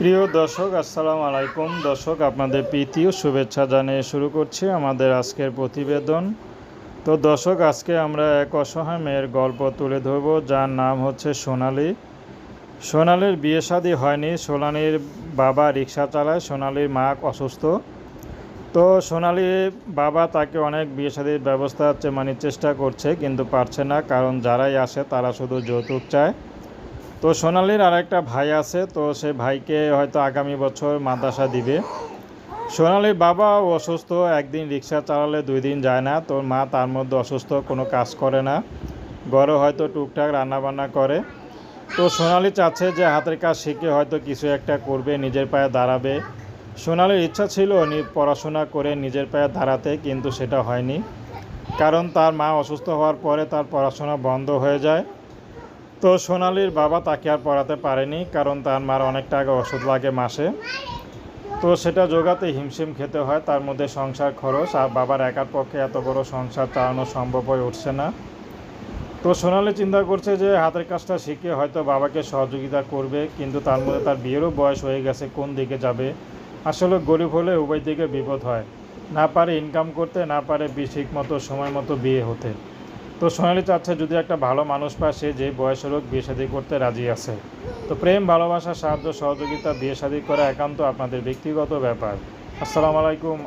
প্রিয় দর্শক, আসসালামু আলাইকুম। দর্শক, আপনাদের প্রীতি ও শুভেচ্ছা জানিয়ে শুরু করছি আমাদের আজকের প্রতিবেদন। তো দর্শক, আজকে আমরা এক অসহায় মেয়ের গল্প তুলে ধরব, যার নাম হচ্ছে সোনালি। সোনালির বিয়ে শাদী হয়নি, সোনালির বাবা রিক্সা চালায়, সোনালির মা অসুস্থ। তো সোনালির বাবা তাকে অনেক বিয়ে শাদীর ব্যবস্থা মানে চেষ্টা করছে, কিন্তু পারছে না, কারণ যারাই আসে তারা শুধু যৌতুক চায়। তো সোনালির আর একটা ভাই আছে, তো সে ভাইকে হয়তো আগামী বছর মাদ্রাসা দিবে। সোনালির বাবা অসুস্থ, একদিন রিক্সা চালালে দুই দিন যায় না। তোর মা তার মধ্যে অসুস্থ, কোনো কাজ করে না। ঘরে হয়তো টুকটাক রান্নাবান্না করে। তো সোনালি চাচ্ছে যে হাতের কাজ শিখে হয়তো কিছু একটা করবে, নিজের পায়ে দাঁড়াবে। সোনালির ইচ্ছা ছিল পড়াশোনা করে নিজের পায়ে দাঁড়াতে, কিন্তু সেটা হয়নি। কারণ তার মা অসুস্থ হওয়ার পরে তার পড়াশোনা বন্ধ হয়ে যায়। তো সোনালির বাবা তাকে আর পড়াতে পারেনি, কারণ তার মার অনেক টাকা ওষুধ লাগে মাসে। তো সেটা জোগাতে হিমশিম খেতে হয়, তার মধ্যে সংসার খরচ, আর বাবার একার পক্ষে এত বড় সংসার চালানো সম্ভব হয়ে উঠছে না। তো সোনালি চিন্তা করছে যে হাতের কাজটা শিখে হয়তো বাবাকে সহযোগিতা করবে, কিন্তু তার মধ্যে তার বিয়েরও বয়স হয়ে গেছে, কোন দিকে যাবে? আসলে গরিব হলে উভয় দিকে বিপদ হয়। না পারে ইনকাম করতে, না পারে ঠিক মতো সময় মতো বিয়ে হতে। তো সোনালি চাচ্ছে যদি একটা ভালো মানুষ পায়, সে যে বয়সের হোক বিয়ে শাদী করতে রাজি আছে। তো প্রেম, ভালোবাসা, সাহায্য, সহযোগিতা, বিয়ে শাদী করা একান্ত আপনাদের ব্যক্তিগত ব্যাপার। আসসালামু আলাইকুম